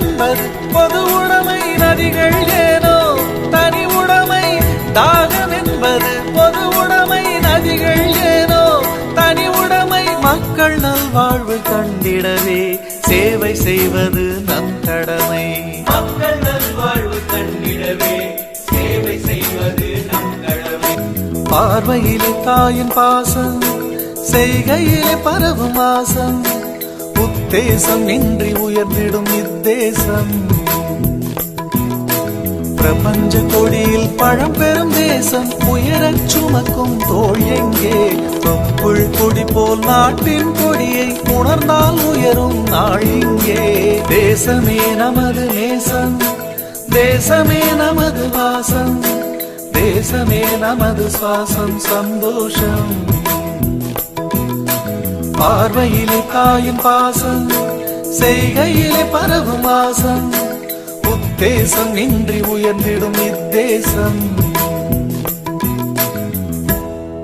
என்பது பொது உடைமை நதிகள் ஏனோ தனி உடைமை தாகம் என்பது பொது உடைமை நதிகள் ஏனோ தனி உடைமை மக்கள் நல்வாழ்வு கண்டிடவே சேவை செய்வது நம் கடமை. மக்கள் நல்வாழ்வு கண்டிடவே சேவை செய்வது நம் கடமை. பார்வையிலே தாயின் பாசம் செய்கையிலே பரவும் வாசம் தேசம் இன்றி உயர்ந்திடும் இத்தேசம். பிரபஞ்ச கொடியில் பழம் பெறும் தேசம் உயரச் சுமக்கும் தோல் எங்கே? தொப்புள் கொடி போல் நாட்டின் கொடியை உணர்ந்தால் உயரும் நாள் இங்கே. தேசமே நமது நேசம் தேசமே நமது வாசம் தேசமே நமது சுவாசம் சந்தோஷம். பார்வையிலே தாயின் பாசம் செய்கையிலே பரவும் வாசம் உத்தேசம் இன்றி உயர்ந்திடும் இத்தேசம்.